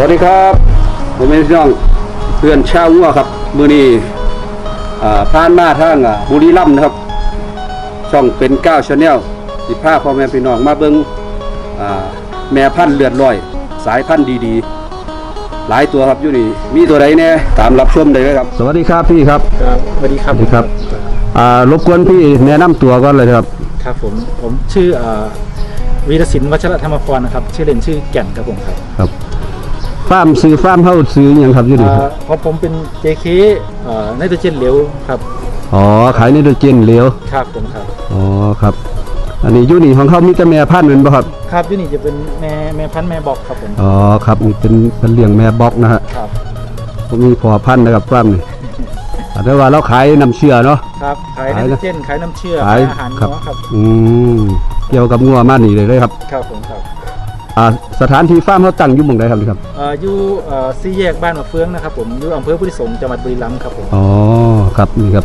วัสดีครับผมเป็นพี่น้องเพื่อนชาวงัวครับ มือนี้อ่าผ่านมาทางอ่าบุรีรัมย์นะครับ ช่องเป็นก้าวชาแนลสิพาพ่อแม่พี่น้องมาเบิ้งอ่าแม่พันธุ์เลือดลอย สายพันธุ์ดีๆ หลายตัวครับอยู่นี่มีตัวใดเนี่ยตามรับชมได้เลยครับ สวัสดีครับพี่ครับครับสวัสดีครับสวัสดีครับอ่ารบกวนพี่แนะนำตัวก่อนเลยครับ ครับผมผมชื่อเอ่อวีรศิลป์วัชรธรรมพรนะครับ ชื่อเล่นชื่อแก่นครับผมครับครับ ฟาร์มซื้อฟาร์มเฮาซื้ออหยังครับอยู่นี่ครับเอ่อของผมเป็น JK เอ่อไนโตรเจนเหลวครับ อ๋อขายไนโตรเจนเหลวครับผมครับ อ๋อครับ อันนี้อยู่นี่ของเขามีแต่แม่พันธุ์เป็นบ่ครับ ครับที่นี่จะเป็นแม่แม่พันธุ์แม่บอกครับผม อ๋อครับนี่เป็นเป็นเลี้ยงแม่บล็อกนะฮะครับ ผมมีพอพันธุ์นะครับฟาร์มนี่แต่ว่าเราขายน้ำเชื่อเนาะ ครับ ขายไนขายโตนะรเจน ขายน้ำเชื่อขายอาหารครับ เนาะครับ อืมเกี่ยวกับงัวมานี่เลยเลยครับ ครับผมครับ อ่าสถานที่ฟาร์มเขาตั้งอยู่หม่องใดครับนี่ครับ เอ่ออยู่เอ่อสี่แยกบ้านมะเฟืองนะครับผมอยู่อำเภอพุทธิสงฆ์จังหวัดบุรีรัมย์ครับผมอ๋อครับนี่ครับ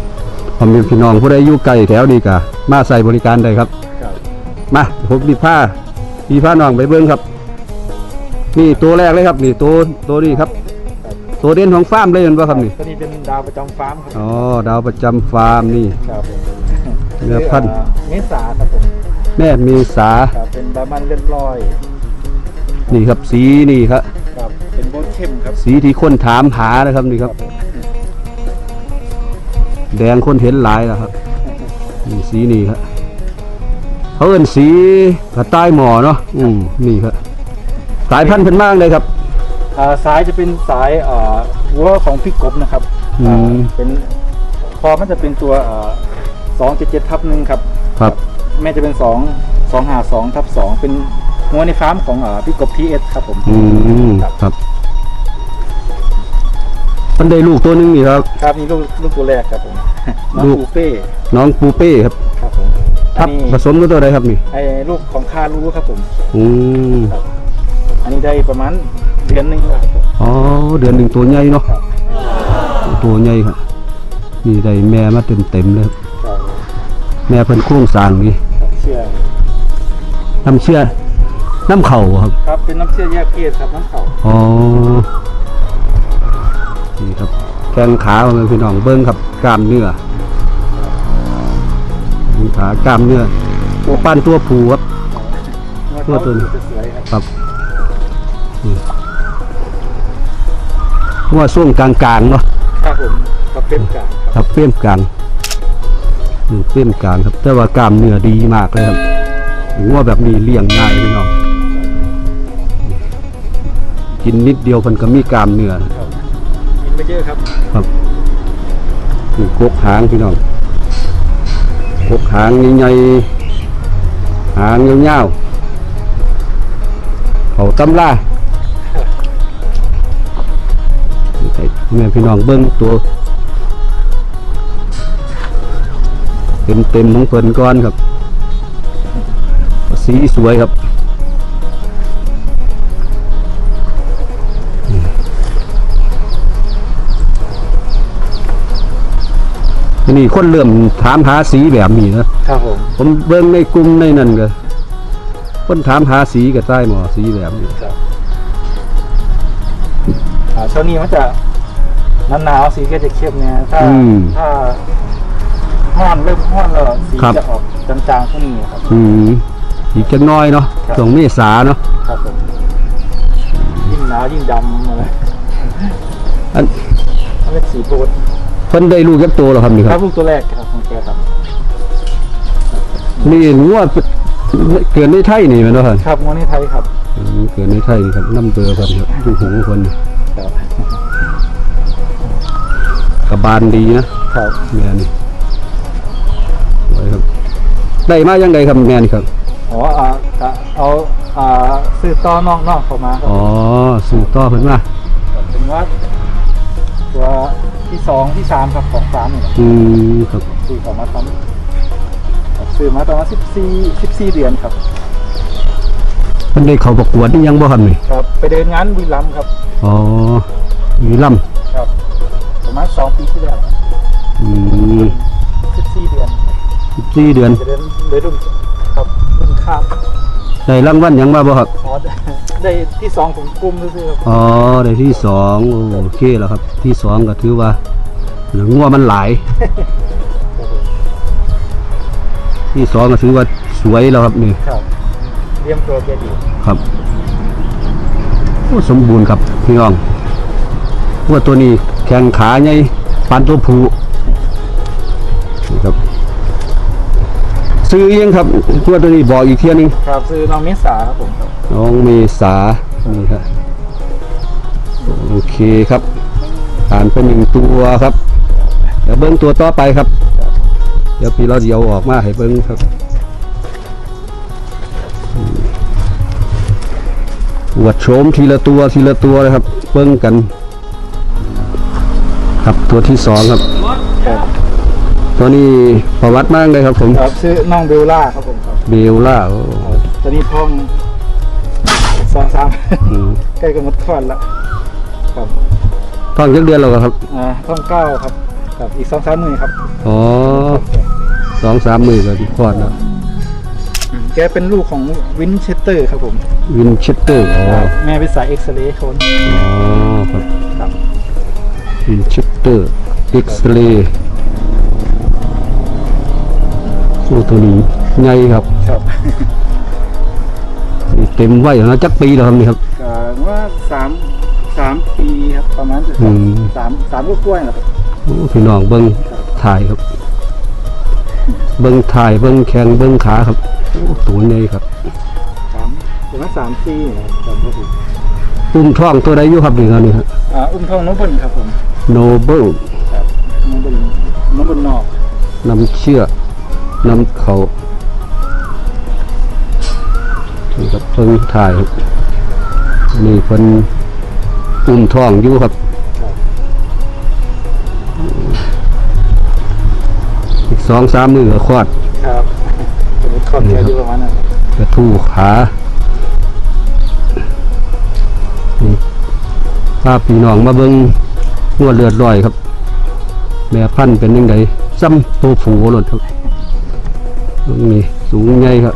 ผมมีพี่น้องผู้ใดอยู่ไกลแถวนี้ก็มาใส่บริการได้ครับ ครับมาผมมีผ้ามีผ้าน้องไปเบิ้งครับ นี่ตัวแรกเลยครับ นี่ตัวตัวนี้ครับครับตัวเด่นของฟาร์มเลยเห็นป่ะครับนี่ตัวนี้เป็นดาวประจำฟาร์มครับอ๋อดาวประจำฟาร์มนี่ ครับผมเนื้อพันธุ์ชื่เมษาครับผมแม่เมษาครับเป็นบามันเลือดลอย นี่ครับสีนี่ครับ ครับเป็นโบนเข้มครับสีที่คนถามหานะครับนี่ครับ แดงคนเห็นหลายแล้วครับนี่สีนี่ครับเขาเอิ้นสีกระต่ายหมอเนาะอืมนี่ครับสายพันธุ์เป็นมากเลยครับ อ่าสายจะเป็นสายอ่าวัวของพี่กบนะครับอืม อ่าเป็นคอมันจะเป็นตัวสองเจ็ดเจ็ดทับหนึ่งครับ ครับ แม่จะเป็นสองสองหาสองทับสองเป็น งัวในฟาร์มของอ่าพี่กบทีเอสครับผมอืมครับ มันได้ลูกตัวหนึงนี่ครับ ครับนี่ลูกลูกตัวแรกครับผมน้องลูก ปูเป้น้องปูเป้ครับครับผมทับอันผนี้สมกับตัวใดครับนี่ไอ้ลูกของคารูครับผม อืมอันนี้ได้ประมาณเดือนหนึ่งครับผมอ๋อเดือนหนึ่งตัวใหญ่เนาะครับตัวใหญ่ครับนี่ได้แม่มาเต็มเต็มๆเลยครับครับแม่เพิ่นโครงสร้างนี่เชื่อน้ำเชื่อ น้ำเข่าครับ ครับเป็นน้ำเชื่อแยกเพศครับน้ำเขาอ๋อ นี่ครับ แข้งขาของมันพี่น้องเบิ้งครับกล้ามเนื้อแข้งขากล้ามเนื้อตัวปั้นตัวผูครับงัวตัวเขานี้จะสวยครับครับนี่ว่าช่วงกลางๆเนาะครับผมกับเป็นกลางครับครับเฟ้มกลางนี่เฟ้มกลางครับ แต่ว่ากล้ามเนื้อดีมากเลยครับว่าแบบนี้เลี้ยงง่ายพี่น้อง กินนิดเดียวมันก็มีกล้ามเนื้อครับกินไม่เยอะครับครับนี่กกหางพี่น้องกกหางใหญ่ๆหางยาวๆเขาตำล่าให้แม่พี่น้องเบิ้งตัวเต็มเต็มๆของเพิ่นก้อนครับ สีสวยครับ ทีนี่คนเริ่มถามหาสีแบบนี้นะครับผมผมเบิ่งในกลุ่มในนั่นก็คนถามหาสีกับใต้หมอสีแบบนี้ครับอ่าช่วงนี้มันจะหนาวๆสีก็จะเข้มเนี่ยถ้าอืมถ้าห้อนเริ่มห้อนแล้วสีครับ จะออกจางๆพวกนี้ครับ อืมอีกจักหน้อยเนาะครับ ช่วงเมษาเนาะครับผมยิ่งหนาวยิ่งดำอะไรอัน มันเป็นสีโบด เพิ่นได้ลูกยักตัวแล้วครับนี่คครัรับบลูกตัวแรกครับของแกครับ นี่งัวเกิดในไทยนี่แม่นบ่ครับครับงวนี่ไทยครับอืมเกิดในไทยนี่ครับน้ำเบอร์เพิ่นครับอยู่หูเพิ่นนี่ครับกระบาลดีนะครับแม่นี่สวยครับ ได้มายังไงครับแม่นี่ครับ อ๋ออ่าก็เอาอ่าซื้อต่อนอกนอกเข้ามาครับอ๋อสู่ต่อเพิ่นมาเป็นว่าตัว ที่สองที่สามครับของฟาร์มนี่แหละอืมครับซื้อเข้ามาทำซื้อมาตอนมาสิบสี่สิบสี่เดือนครับเพิ่นได้เข้าประกวดนี่ยังบ่ครับนี่ครับ ไปเดินงานบุรีรัมย์ครับอ๋อมีลครับประมาณสองปีที่แล้วำอืมสิบสี่เดือนสี่เดือนจะเดินเดินรุ่นครับรุ่นข้ามได้รางวัลหยังมาบ่ครับออส ได้ที่สองของกลุ่มซื่อๆครับอ๋อได้ที่สองโอเคแล้วครับ ที่สองก็ถือว่าหนังงัวมันหลาย ที่สองก็ถือว่าสวยแล้วครับนี่ครับเตรียมตัวแกดีครับโอ้สมบูรณ์ครับพี่น้องวัวตัวนี้แข้งขาใหญ่ปานตัวผู้ ซื้อเองครับวัวตัวนี้บอกอีกเทียหนึงครับซื้อน้องเมษาครับผมครับน้องเมษานี่ครับโอเคครับผ่านไปหนึ่งตัวครับ เดี๋ยวเบิ้งตัวต่อไปครับ เดี๋ยวพี่เราเดียวออกมาให้เบิ้งครับอืมอวดโฉมทีละตัวทีละตัวเลยครับ เบิ้งกัน ครับตัวที่สองครับครับ ตัวนี้ประวัติมากเลยครับผมครับซื้อน้องเบลล่าครับผมครับเบลล่าโอ้ตอนนี้ท้องสองสามอืมใกล้จะหมดคลอดแล้วครับท้องจักเดือนแล้วครับอ่าท้องเก้าครับครับอีกสองสามหมื่นครับอ๋อสองสามหมื่นก็ที่คลอดแล้วแกเป็นลูกของวินเชสเตอร์ครับผมวินเชสเตอร์อ๋อแม่เป็นสายเอ็กซเรย์คนอ๋อครับครับวินเชสเตอร์เอ็กซเรย์ โอ้ตัวนี้ใหญ่ครับครับนี่เต็มไว้แล้วนะจักปีแล้วครับนี่ครับก็ว่าสามสามปีครับประมาณจะอืมสามสามลูกกล้วยนะครับโอ้พี่น้องเบิ้งถ่ายครับ เบิ้งถ่ายเบิ้งแข้งเบิ้งขาครับโอ้ตัวใหญ่ครับ สามประมาณสามปีนะครับสามปีอุ้มท้องตัวใดอยู่ครับนี่ครับนี่ครับอ่าอุ้มทองน้องบนครับผมโนเบิลครับน้องบนน้องบนนอก นำเชื่อ นำเขานี่ครับเพิ่งถ่ายครับนี่เพิ่นอุ้มท้องอยู่ครับอีกสองสามมือก็คลอดครับเป็นครอบครัวอยู่ประมาณนั้นกระทู้ขานี่พาพี่น้องมาเบิ่งหัวเลือดลอยครับ แม่พันธุ์เป็นยังไงซ้ำตัวผูหลดครับ เบิ่งนี่สูงใหญ่ครับ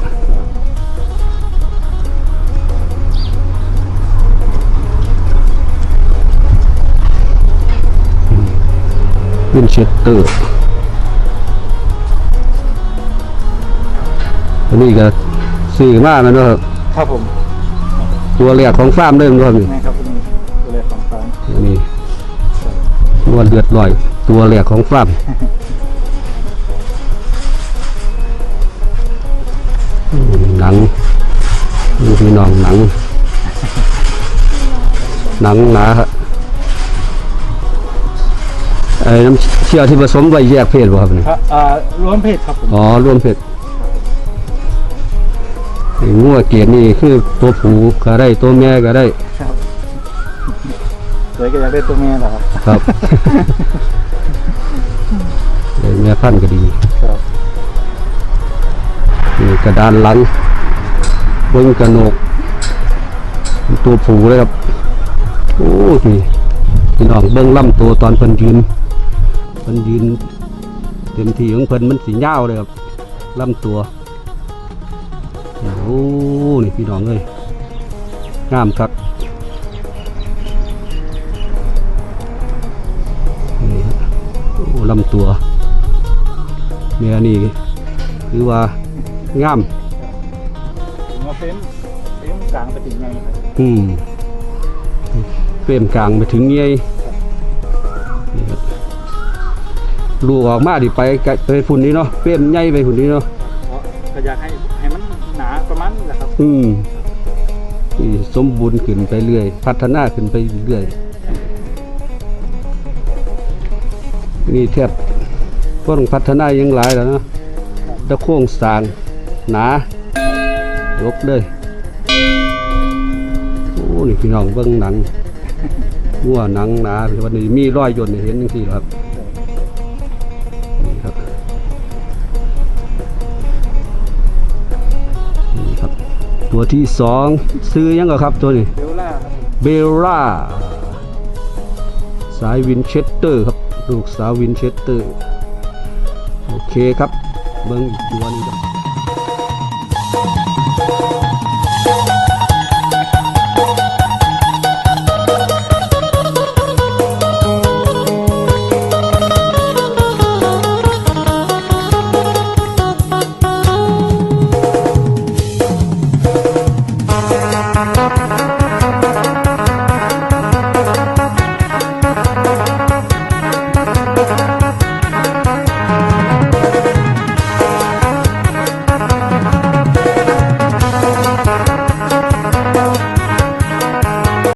วินเชสเตอร์อันนี้ก็ซื้อมาแมันว่าครับผม ตัวแรกของฟาร์มเริ่มด้วยนี่นี่ครับนี่ตัวเลขของฟ้าอันนี่ตัวเลือดลอย ตัวแรกของฟาร์ม หนังนี่พี่น้องหนัง หนังหนาครับไอ้น้ำเชื่อที่ผสมไว้แยกเพศบ่ครับนี่ครับอ่ารวมเพศครับผมอ๋อรวมเพศไอ้งัวเกียรนี่คือตัวผู้ก็ได้ตัวแม่ก็ได้ครับสวยก็อยากได้ตัวแม่เหรอครับ ครับไอ้แม่พันธุ์ก็ดีครับ นี่กระดานหลังเบิ้งกระโหนก ตัวผูเลยครับ โอ้พี่พี่น้องเบิ้งล่ำตัวตอนเพิ่นยืนเพิ่นยืนเต็มที่ของเพิ่นมันสีเยาเลยครับล่ำตัวโอ้นี่พี่น้องเอ้ยงามครับนี่โอ้ลำตัวเมียนี่คือว่า งามผมว่าเฟ้มเฟ้มกลางไปถึงไงครับอืมเฟรมกลางไปถึงเงี้ยนี่ครับลูกออกมาดิไปไกลไปฝุ่นนี้เนาะเฟรมใหญ่ไปฝุ่นนี้เนาะเพราะก็อยากให้ให้มันหนาประมาณนี้แหละครับ อืมนี่สมบูรณ์ขึ้นไปเรื่อย พัฒนาขึ้นไปเรื่อย นี่แทบก็ต้องพัฒนายังหลายแล้วเนาะตะโค้งสร้าง หนาลกเลยโอ้นี่พี่น้องเบิ่งหนังงัวหนังหนาวันนี้มีรอยยนต์ให้เห็นจังซี่ครับนี่ครับนี่ครับ ตัวที่สองซื้อยังก็ครับตัวนี้เบลล่าครับผมเบลล่าสายวินเชสเตอร์ครับ ลูกสาววินเชสเตอร์ โอเคครับ เบิ้งอีกตัวหนึงครับ